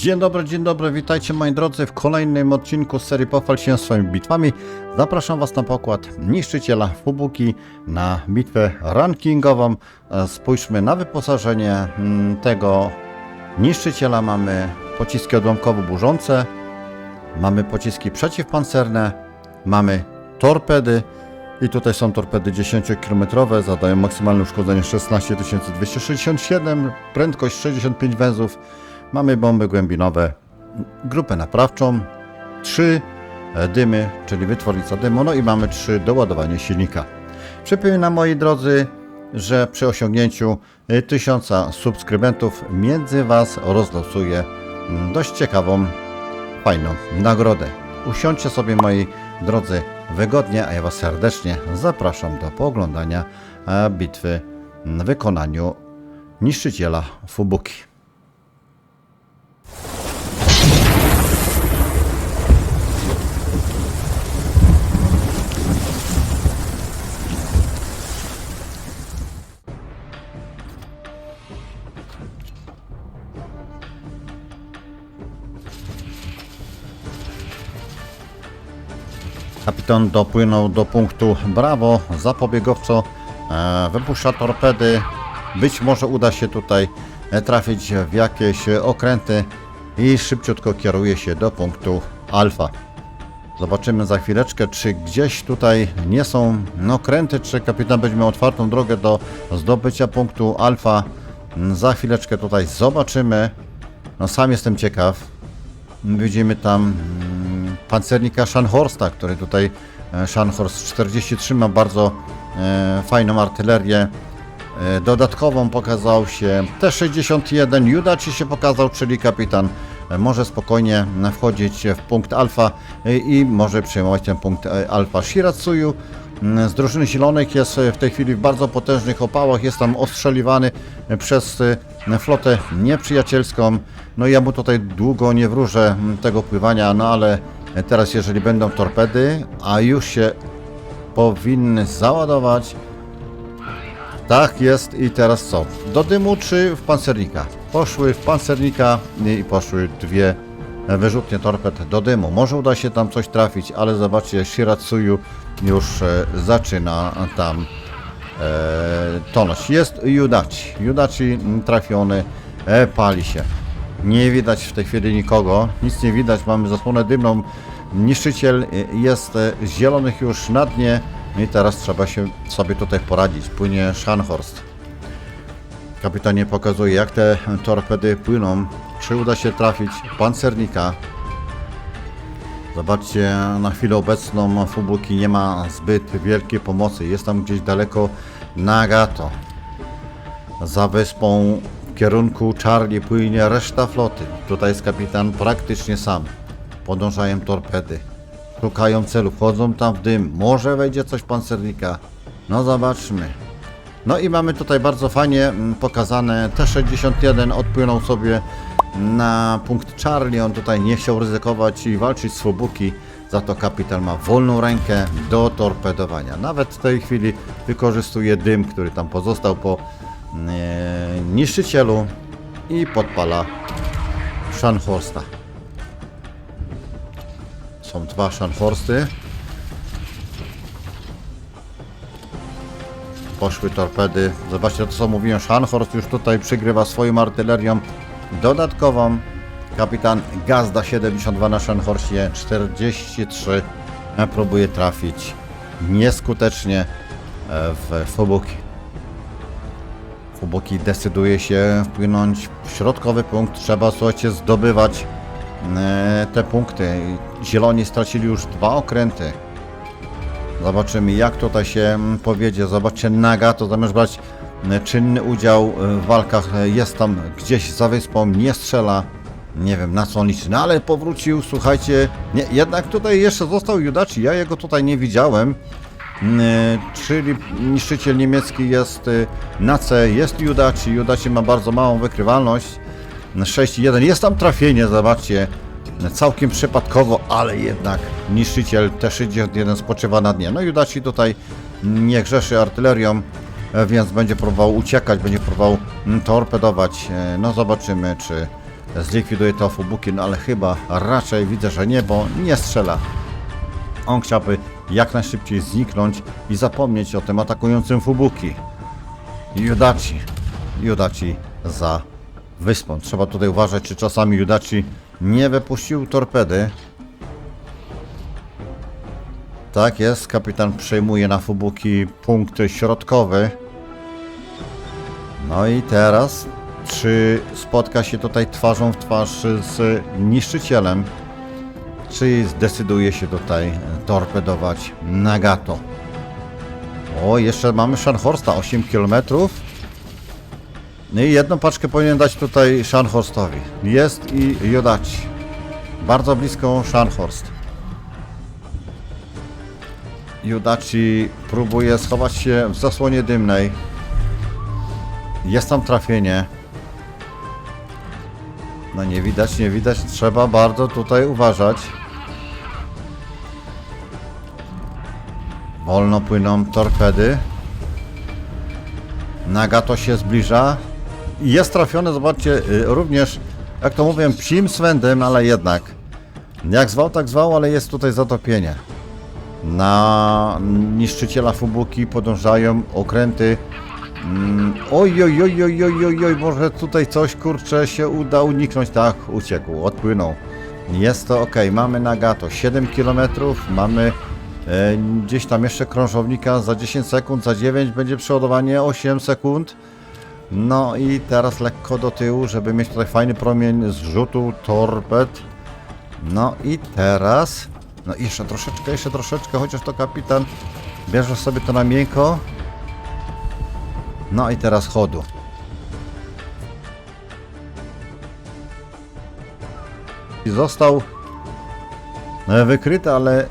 Dzień dobry, dzień dobry, witajcie moi drodzy w kolejnym odcinku serii Pochwal się swoimi bitwami. Zapraszam Was na pokład Niszczyciela Fubuki na bitwę rankingową. E, Spójrzmy na wyposażenie mm, tego niszczyciela. Mamy pociski odłamkowo-burzące, mamy pociski przeciwpancerne, mamy torpedy i tutaj są torpedy 10-kilometrowe, zadają maksymalne uszkodzenie 16 267, prędkość 65 węzłów. Mamy bomby głębinowe, grupę naprawczą, trzy e, dymy, czyli wytwornica dymu, no i mamy trzy doładowanie silnika. Przypominam moi drodzy, że przy osiągnięciu e, 1000 subskrybentów między Was rozlosuję mm, dość ciekawą, fajną nagrodę. Usiądźcie sobie moi drodzy wygodnie, a ja Was serdecznie zapraszam do pooglądania e, bitwy w wykonaniu niszczyciela Fubuki. Kapitan dopłynął do punktu Brawo, zapobiegowco e, wypuszcza torpedy. Być może uda się tutaj e, trafić w jakieś okręty i szybciutko kieruje się do punktu Alfa. Zobaczymy za chwileczkę, czy gdzieś tutaj nie są okręty, czy kapitan będzie miał otwartą drogę do zdobycia punktu Alfa. Za chwileczkę tutaj zobaczymy. No sam jestem ciekaw. Widzimy tam mm, pancernika Scharnhorsta, który tutaj e, Scharnhorst 43 ma bardzo e, fajną artylerię. E, dodatkową pokazał się T-61, Judaci się pokazał, czyli kapitan może spokojnie wchodzić w punkt alfa i może przejmować ten punkt alfa. Shiratsuyu z drużyny zielonych jest w tej chwili w bardzo potężnych opałach, jest tam ostrzeliwany przez flotę nieprzyjacielską. No ja mu tutaj długo nie wróżę tego pływania, no ale teraz jeżeli będą torpedy, a już się powinny załadować, tak jest i teraz co? Do dymu czy w pancernika? Poszły w pancernika i poszły dwie wyrzutnie torped do dymu. Może uda się tam coś trafić, ale zobaczcie, Shiratsuyu już e, zaczyna tam e, tonąć. Jest. Judaci m, trafiony, e, pali się. Nie widać w tej chwili nikogo, nic nie widać, mamy zasłonę dymną. Niszczyciel jest e, zielonych już na dnie i teraz trzeba się sobie tutaj poradzić. Płynie Scharnhorst. Kapitanie pokazuje jak te torpedy płyną. Czy uda się trafić pancernika? Zobaczcie, na chwilę obecną Fubuki nie ma zbyt wielkiej pomocy. Jest tam gdzieś daleko Nagato. Za wyspą kierunku Charlie płynie reszta floty. Tutaj jest kapitan praktycznie sam. Podążają torpedy. Szukają celu, wchodzą tam w dym. Może wejdzie coś pancernika. No zobaczmy. No i mamy tutaj bardzo fajnie mm, pokazane T-61 odpłynął sobie na punkt Charlie. On tutaj nie chciał ryzykować i walczyć z Fubuki. Za to kapitan ma wolną rękę do torpedowania. Nawet w tej chwili wykorzystuje dym, który tam pozostał po niszczycielu i podpala Scharnhorsta. Są dwa Scharnhorsty. Poszły torpedy. Zobaczcie to co mówiłem. Scharnhorst już tutaj przygrywa swoją artylerią dodatkową. Kapitan Gazda 72 na Scharnhorstie 43 próbuje trafić nieskutecznie e, w Fubuki. Fubuki decyduje się wpłynąć w środkowy punkt. Trzeba, słuchajcie, zdobywać e, te punkty. Zieloni stracili już dwa okręty. Zobaczymy jak tutaj się mm, powiedzie. Zobaczcie Nagato zamiast brać e, czynny udział e, w walkach jest tam gdzieś za wyspą, nie strzela. Nie wiem na co on liczy, no ale powrócił, słuchajcie. Nie, jednak tutaj jeszcze został Judaci, ja jego tutaj nie widziałem. Mm, e, Czyli niszczyciel niemiecki jest e, na C, jest Judaci. Judaci ma bardzo małą wykrywalność. 6-1, jest tam trafienie, zobaczcie. Całkiem przypadkowo, ale jednak niszczyciel T-61 spoczywa na dnie. No Judaci tutaj nie grzeszy artylerią, e, więc będzie próbował uciekać, będzie próbował mm, torpedować. No zobaczymy, czy zlikwiduje to Fubuki, no ale chyba raczej widzę, że nie, bo nie strzela. On chciałby jak najszybciej zniknąć i zapomnieć o tym atakującym Fubuki. Judaci. Judaci za wyspą. Trzeba tutaj uważać, czy czasami Judaci nie wypuścił torpedy. Tak jest, kapitan przejmuje na Fubuki punkt środkowy. No i teraz, czy spotka się tutaj twarzą w twarz z niszczycielem? Czy zdecyduje się tutaj torpedować Nagato? O, jeszcze mamy Scharnhorsta, 8 km. No i jedną paczkę powinien dać tutaj Scharnhorstowi. Jest i Jodaci. Bardzo blisko Scharnhorst. Judaci próbuje schować się w zasłonie dymnej. Jest tam trafienie. No nie widać, nie widać. Trzeba bardzo tutaj uważać. Wolno płyną torpedy. Nagato się zbliża. Jest trafiony, zobaczcie, y, również, jak to mówię, psim swędem, ale jednak. Jak zwał, tak zwał, ale jest tutaj zatopienie. Na niszczyciela Fubuki podążają okręty. Mm, Oj, oj, oj, oj, oj, oj, oj, może tutaj coś, kurczę, się uda uniknąć. Tak, uciekł, odpłynął. Jest to ok, mamy Nagato 7 km, mamy gdzieś tam jeszcze krążownika za 10 sekund, za 9 będzie przeładowanie 8 sekund. No i teraz lekko do tyłu, żeby mieć tutaj fajny promień zrzutu torped. No i teraz, no jeszcze troszeczkę, jeszcze troszeczkę, chociaż to kapitan bierze sobie to na miękko. No i teraz chodu. I został e, wykryty, ale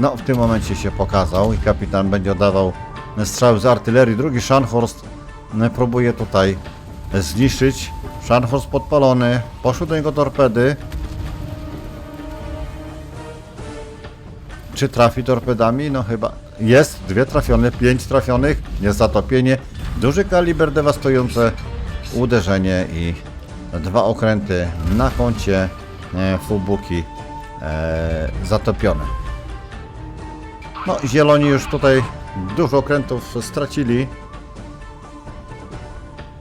no w tym momencie się pokazał i kapitan będzie oddawał strzały z artylerii. Drugi Scharnhorst e, próbuje tutaj zniszczyć. Scharnhorst podpalony, poszły do niego torpedy. Czy trafi torpedami? No chyba jest. Dwie trafione, pięć trafionych. Jest zatopienie. Duży kaliber dewastujące uderzenie i dwa okręty na koncie e, Fubuki e, zatopione. No, zieloni już tutaj dużo okrętów stracili.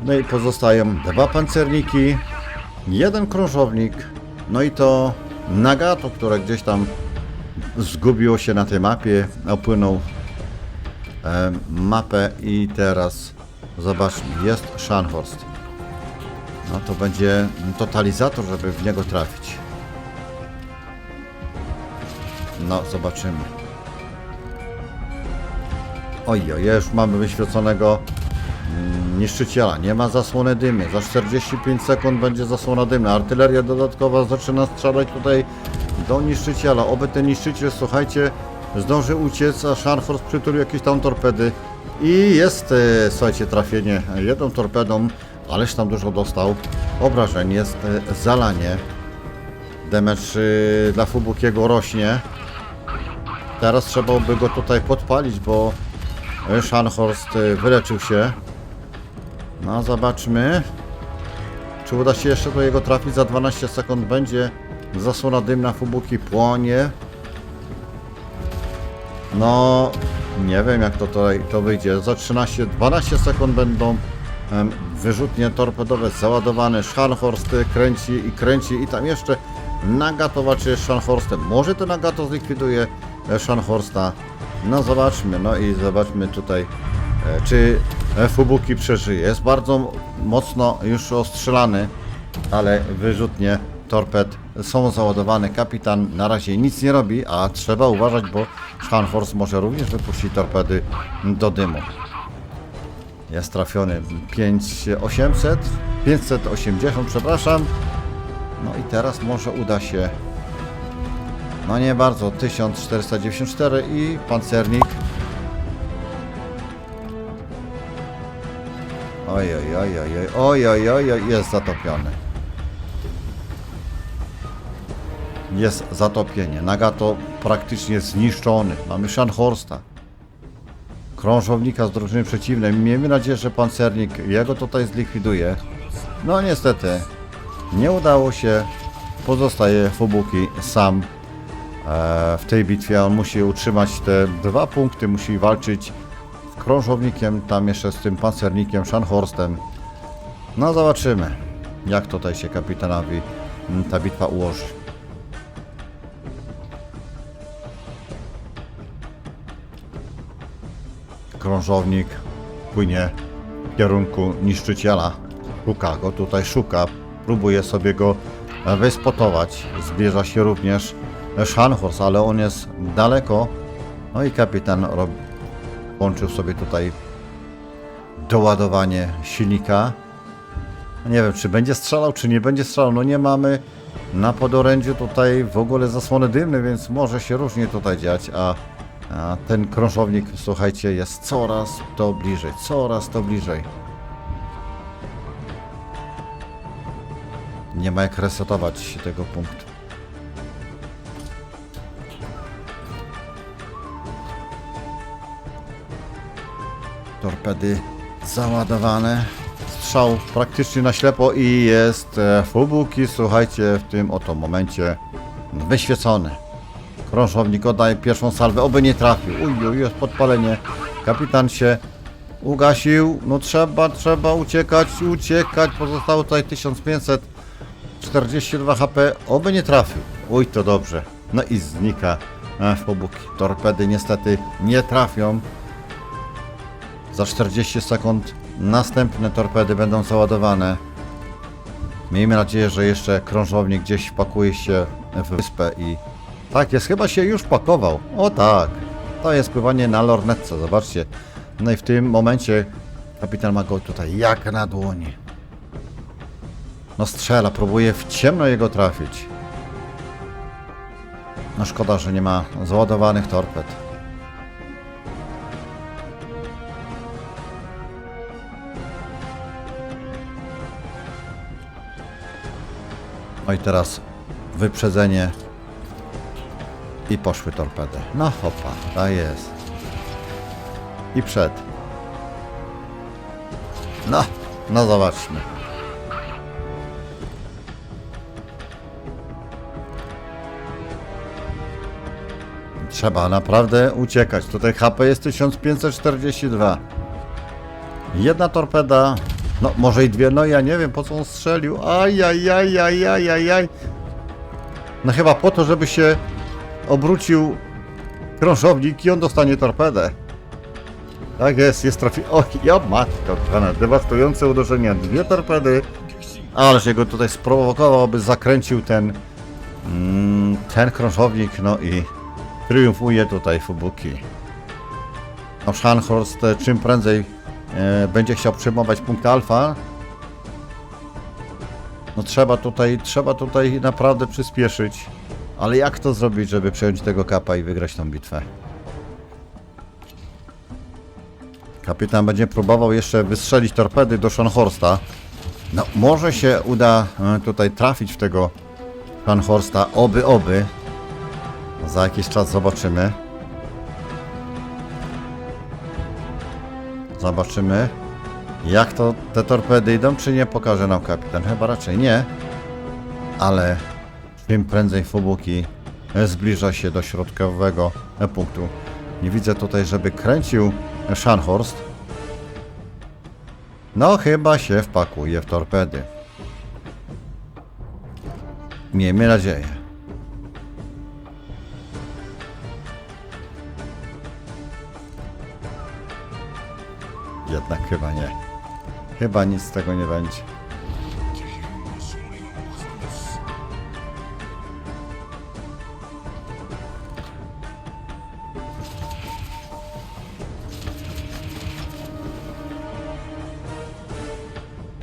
No i pozostają dwa pancerniki, jeden krążownik, no i to Nagato, które gdzieś tam zgubiło się na tej mapie, opłynął e, mapę i teraz zobaczmy, jest Scharnhorst. No to będzie totalizator, żeby w niego trafić. No, zobaczymy. Oj, oj, już mamy wyświeconego mm, niszczyciela. Nie ma zasłony dymnej. Za 45 sekund będzie zasłona dymna. Artyleria dodatkowa zaczyna strzelać tutaj do niszczyciela. Oby ten niszczyciel, słuchajcie, zdąży uciec, a Scharnhorst przytulił jakieś tam torpedy. I jest, e, słuchajcie, trafienie jedną torpedą, ależ tam dużo dostał. Obrażeń jest e, zalanie. Damage e, dla Fubukiego rośnie. Teraz trzeba by go tutaj podpalić, bo Scharnhorst e, wyleczył się. No, zobaczmy. Czy uda się jeszcze do jego trafić? Za 12 sekund będzie zasłona dymna Fubuki płonie. No, nie wiem jak to tutaj to wyjdzie. Za 13, 12 sekund będą em, wyrzutnie torpedowe załadowane. Scharnhorst kręci i kręci i tam jeszcze Nagato walczy z Scharnhorstem. Może to Nagato zlikwiduje e, Scharnhorsta. No zobaczmy, no i zobaczmy tutaj, e, czy Fubuki przeżyje. Jest bardzo mocno już ostrzelany, ale wyrzutnie torped są załadowane. Kapitan na razie nic nie robi, a trzeba uważać, bo Scharnhorst może również wypuścić torpedy do dymu. Jest trafiony 5800, 580, przepraszam. No i teraz może uda się. No nie bardzo, 1494 i pancernik. Oj, oj, oj, oj, oj, oj, oj, oj, jest zatopiony. Jest zatopienie. Nagato praktycznie zniszczony. Mamy Schanhorsta. Krążownika z drużyny przeciwnej. Miejmy nadzieję, że pancernik jego tutaj zlikwiduje. No niestety, nie udało się. Pozostaje Fubuki sam w tej bitwie. On musi utrzymać te dwa punkty, musi walczyć z krążownikiem, tam jeszcze z tym pancernikiem, Scharnhorstem. No zobaczymy, jak tutaj się kapitanowi mm, ta bitwa ułoży. Krążownik płynie w kierunku niszczyciela. Szuka go tutaj, szuka. Próbuje sobie go e, wyspotować. Zbliża się również Scharnhorst, ale on jest daleko. No i kapitan rob... włączył sobie tutaj doładowanie silnika. Nie wiem, czy będzie strzelał, czy nie będzie strzelał. No nie mamy na podorędziu tutaj w ogóle zasłony dymnej, więc może się różnie tutaj dziać, a, a ten krążownik, słuchajcie, jest coraz to bliżej, coraz to bliżej. Nie ma jak resetować tego punktu. Torpedy załadowane. Strzał praktycznie na ślepo i jest e, Fubuki, słuchajcie, w tym oto momencie wyświecony. Krążownik oddaje pierwszą salwę, oby nie trafił. Uj, jest podpalenie. Kapitan się ugasił. No trzeba, trzeba uciekać, uciekać. Pozostało tutaj 1542 HP, oby nie trafił. Uj, to dobrze. No i znika e, Fubuki. Torpedy niestety nie trafią. Za 40 sekund następne torpedy będą załadowane. Miejmy nadzieję, że jeszcze krążownik gdzieś wpakuje się w wyspę i... Tak jest, chyba się już pakował. O tak, to jest pływanie na lornetce, zobaczcie. No i w tym momencie kapitan ma go tutaj jak na dłoni. No strzela, próbuje w ciemno jego trafić. No szkoda, że nie ma załadowanych torped. No i teraz wyprzedzenie i poszły torpedy. No hopa, ta jest. I przed. No, no zobaczmy. Trzeba naprawdę uciekać. Tutaj HP jest 1542. Jedna torpeda, no może i dwie, no ja nie wiem po co on strzelił. Ajajajajajajaj. No chyba po to, żeby się obrócił krążownik i on dostanie torpedę. Tak jest, jest trafi... O, ja matko, pana, dewastujące uderzenia, dwie torpedy. Ale się go tutaj sprowokował, aby zakręcił ten mm, ten krążownik, no i triumfuje tutaj Fubuki. No Scharnhorst e, czym prędzej będzie chciał przyjmować punkt alfa. No trzeba tutaj, trzeba tutaj naprawdę przyspieszyć. Ale jak to zrobić, żeby przejąć tego kapa i wygrać tą bitwę? Kapitan będzie próbował jeszcze wystrzelić torpedy do Scharnhorsta. No, może się uda e, tutaj trafić w tego Scharnhorsta, oby, oby. Za jakiś czas zobaczymy. Zobaczymy, jak to te torpedy idą, czy nie pokaże nam kapitan. Chyba raczej nie. Ale tym prędzej Fubuki zbliża się do środkowego punktu. Nie widzę tutaj, żeby kręcił Scharnhorst. No chyba się wpakuje w torpedy. Miejmy nadzieję. Jednak chyba nie. Chyba nic z tego nie będzie.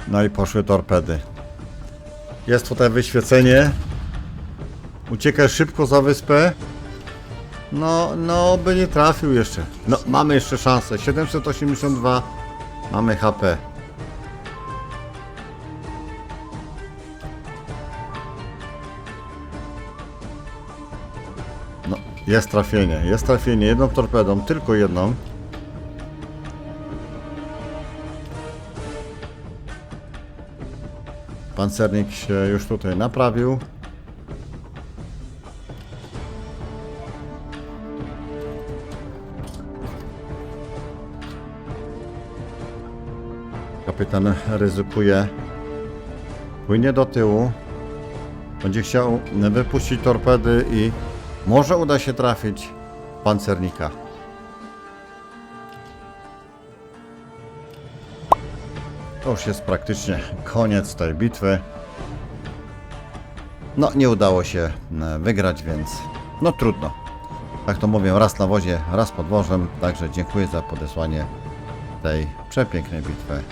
No i poszły torpedy. Jest tutaj wyświecenie. Uciekaj szybko za wyspę. No, no, by nie trafił jeszcze. No, mamy jeszcze szansę. 782 mamy HP. No, jest trafienie, jest trafienie. Jedną torpedą, tylko jedną. Pancernik się już tutaj naprawił. Kapitan ryzykuje. Płynie do tyłu. Będzie chciał wypuścić torpedy i może uda się trafić pancernika. To już jest praktycznie koniec tej bitwy. No, nie udało się e, wygrać, więc no trudno. Tak to mówię, raz na wozie, raz pod wożem. Także dziękuję za podesłanie tej przepięknej bitwy.